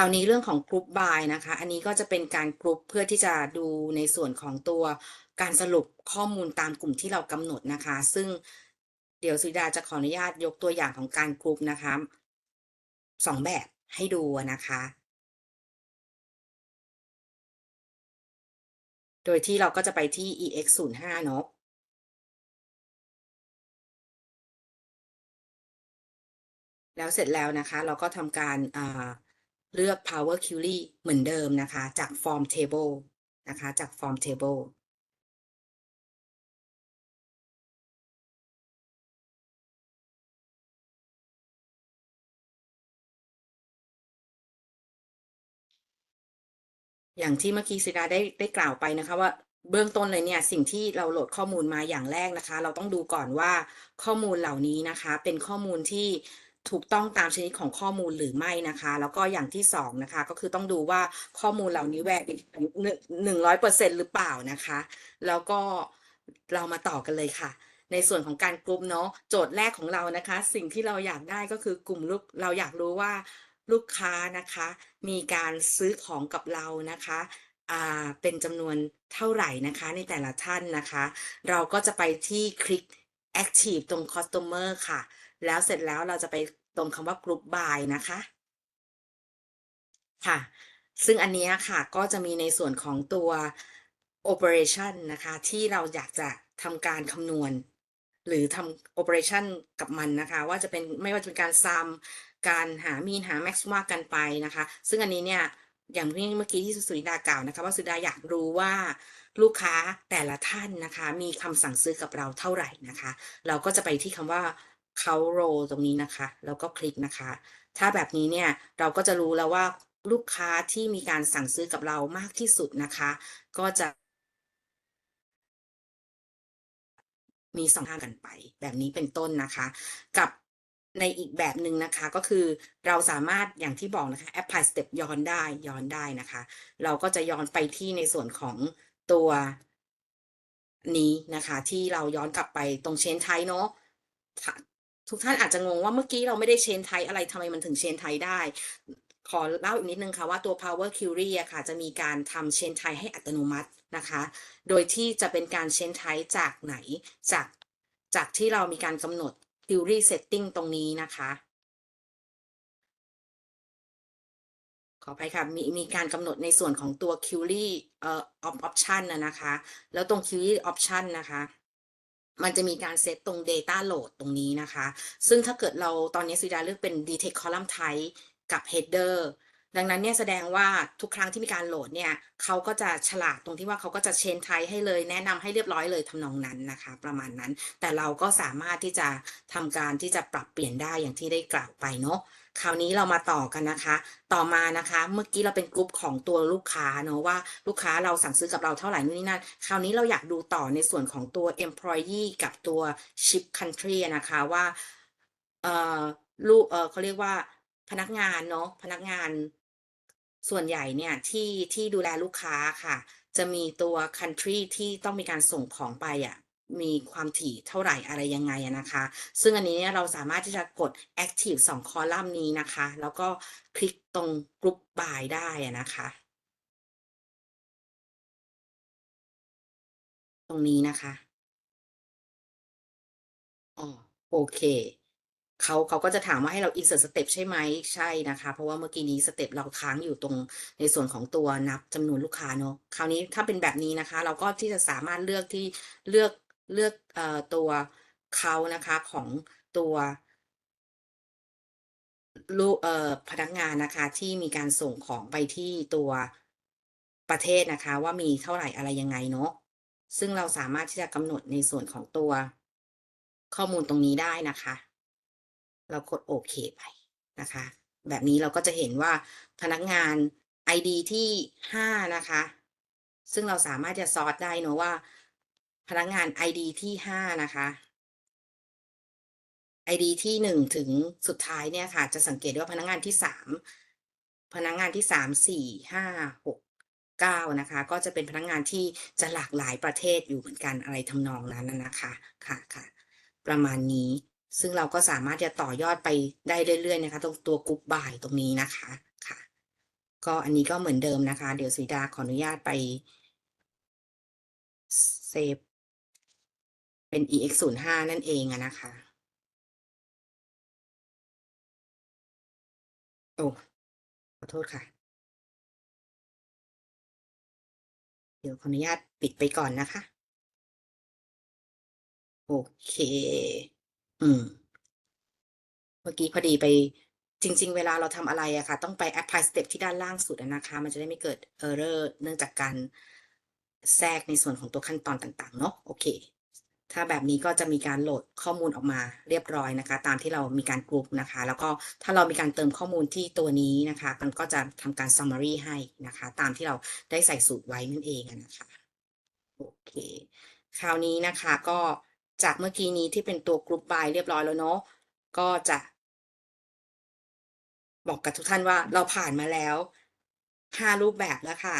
คราวนี้เรื่องของกรุ๊ปบายนะคะ อันนี้ก็จะเป็นการกรุ๊ปเพื่อที่จะดูในส่วนของตัวการสรุปข้อมูลตามกลุ่มที่เรากำหนดนะคะ ซึ่งเดี๋ยวสุดาจะขออนุญาตยกตัวอย่างของการกรุ๊ปนะคะสองแบบให้ดูนะคะ โดยที่เราก็จะไปที่ ex 0 5เนาะแล้วเสร็จแล้วนะคะ เราก็ทำการ เลือก power query เหมือนเดิมนะคะ จาก form table นะคะ จาก form table อย่างที่เมื่อกี้ศิดาได้ได้กล่าวไปนะคะว่าเบื้องต้นเลยเนี่ยสิ่งที่เราโหลดข้อมูลมาอย่างแรกนะคะ เราต้องดูก่อนว่าข้อมูลเหล่านี้นะคะ เป็นข้อมูลที่ ถูกต้องตามชนิดของข้อมูลหรือไม่นะคะ แล้วก็อย่างที่สองนะคะก็คือต้องดูว่าข้อมูลเหล่านี้แวกหนึ่งร้อยเปอร์เซ็นหรือเปล่านะคะ แล้วก็เรามาต่อกันเลยค่ะ ในส่วนของการกลุ่มเนาะโจทย์แรกของเรานะคะ สิ่งที่เราอยากได้ก็คือกลุ่มลูกเราอยากรู้ว่าลูกค้านะคะ มีการซื้อของกับเรานะคะอ่าเป็นจำนวนเท่าไหร่นะคะในแต่ละท่านนะคะ เราก็จะไปที่คลิก active ตรง customer ค่ะ แล้วเสร็จแล้วเราจะไปตรงคำว่า group by นะคะ ค่ะ ซึ่งอันนี้ค่ะก็จะมีในส่วนของตัว operation นะคะ ที่เราอยากจะทำการคำนวณ หรือทำ operation กับมันนะคะ ว่าจะเป็นไม่ว่าจะเป็นการ sum การหา mean หา maxima กันไปนะคะ ซึ่งอันนี้เนี่ยอย่างที่เมื่อกี้ที่สุริดากล่าวนะคะว่าสุดาอยากรู้ว่าลูกค้าแต่ละท่านนะคะ มีคำสั่งซื้อกับเราเท่าไหร่นะคะ เราก็จะไปที่คำว่า เขาโรตรงนี้นะคะ แล้วก็คลิกนะคะ ถ้าแบบนี้เนี่ยเราก็จะรู้แล้วว่าลูกค้าที่มีการสั่งซื้อกับเรามากที่สุดนะคะ ก็จะมีสองทางกันไป แบบนี้เป็นต้นนะคะ กับในอีกแบบหนึ่งนะคะก็คือเราสามารถอย่างที่บอกนะคะ apply step ย้อนได้ย้อนได้นะคะ เราก็จะย้อนไปที่ในส่วนของตัวนี้นะคะ ที่เราย้อนกลับไปตรง chain type เนาะ ทุกท่านอาจจะงงว่าเมื่อกี้เราไม่ได้ chain type อะไรทำไมมันถึง chain type ได้ ขอเล่าอีกนิดนึงค่ะว่าตัว power query อะค่ะจะมีการทำ chain type ให้อัตโนมัตินะคะ โดยที่จะเป็นการ chain type จากไหนจากจากที่เรามีการกำหนด query setting ตรงนี้นะคะขออภัยค่ะมีมีการกำหนดในส่วนของตัว query เอ่อ option นะนะคะ แล้วตรง query option นะคะ มันจะมีการเซตตรง data load ตรงนี้นะคะ ซึ่งถ้าเกิดเราตอนนี้สุดาเลือกเป็น detect column type กับ header ดังนั้นเนี่ยแสดงว่าทุกครั้งที่มีการโหลดเนี่ยเขาก็จะฉลาดตรงที่ว่าเขาก็จะเชนไทให้เลยแนะนำให้เรียบร้อยเลยทำนองนั้นนะคะ ประมาณนั้น แต่เราก็สามารถที่จะทำการที่จะปรับเปลี่ยนได้อย่างที่ได้กล่าวไปเนาะคราวนี้เรามาต่อกันนะคะ ต่อมานะคะ เมื่อกี้เราเป็นกลุ่มของตัวลูกค้าเนาะว่าลูกค้าเราสั่งซื้อกับเราเท่าไหร่นู่นนี่นั่น คราวนี้เราอยากดูต่อในส่วนของตัว employee กับตัว ship country นะคะว่า เอ่อ ลูก เออเขาเรียกว่าพนักงานเนาะ พนักงาน ส่วนใหญ่เนี่ยที่ที่ดูแลลูกค้าค่ะ จะมีตัว country ที่ต้องมีการส่งของไปอะมีความถี่เท่าไหร่อะไรยังไงนะคะ ซึ่งอันนี้เนี่ยเราสามารถที่จะกด active 2 คอลัมน์นี้นะคะ แล้วก็คลิกตรง group by ได้นะคะ ตรงนี้นะคะอ๋อโอเค เขาเขาก็จะถามว่าให้เรา insert step ใช่ไหมใช่นะคะ เพราะว่าเมื่อกี้นี้สเต็ปเราค้างอยู่ตรงในส่วนของตัวนับจำนวนลูกค้าเนาะคราวนี้ถ้าเป็นแบบนี้นะคะ เราก็ที่จะสามารถเลือกที่เลือกเลือกเอ่อตัวเขานะคะของตัวลูกเอ่อพนักงานนะคะที่มีการส่งของไปที่ตัวประเทศนะคะว่ามีเท่าไหร่อะไรยังไงเนาะซึ่งเราสามารถที่จะกำหนดในส่วนของตัวข้อมูลตรงนี้ได้นะคะ เรากดโอเคไปนะคะ แบบนี้เราก็จะเห็นว่าพนักงาน ID ที่ห้านะคะ ซึ่งเราสามารถจะซอร์ตได้เนอะว่า พนักงาน ID ที่ห้านะคะ ID ที่หนึ่งถึงสุดท้ายเนี่ยค่ะ จะสังเกตว่าพนักงานที่สามพนักงานที่สามสี่ห้าหกเก้านะคะก็จะเป็นพนักงานที่จะหลากหลายประเทศอยู่เหมือนกันอะไรทำนองนั้นนะคะค่ะค่ะประมาณนี้ ซึ่งเราก็สามารถจะต่อยอดไปได้เรื่อยๆนะคะ ตรงตัวกรุ๊ปบ่ายตรงนี้นะคะค่ะ ก็อันนี้ก็เหมือนเดิมนะคะ เดี๋ยวศรีดาขออนุญาตไปเซฟเป็น ex05 นั่นเองอะนะคะ โอ้ขอโทษค่ะ เดี๋ยวขออนุญาตปิดไปก่อนนะคะ โอเค อืม เมื่อกี้พอดีไป จริง ๆ เวลาเราทำอะไรอะค่ะ ต้องไป apply step ที่ด้านล่างสุดอะนะคะ มันจะได้ไม่เกิด error เนื่องจากการแทรกในส่วนของตัวขั้นตอนต่าง ๆ เนาะโอเค ถ้าแบบนี้ก็จะมีการโหลดข้อมูลออกมาเรียบร้อยนะคะ ตามที่เรามีการกรุ๊ปนะคะ แล้วก็ถ้าเรามีการเติมข้อมูลที่ตัวนี้นะคะ มันก็จะทำการ summary ให้นะคะ ตามที่เราได้ใส่สูตรไว้นั่นเองอะนะคะ โอเค คราวนี้นะคะก็ จากเมื่อกี้นี้ที่เป็นตัวกรุ๊ปบายเรียบร้อยแล้วเนาะก็จะ บอกกับทุกท่านว่าเราผ่านมาแล้ว 5 รูปแบบแล้วค่ะ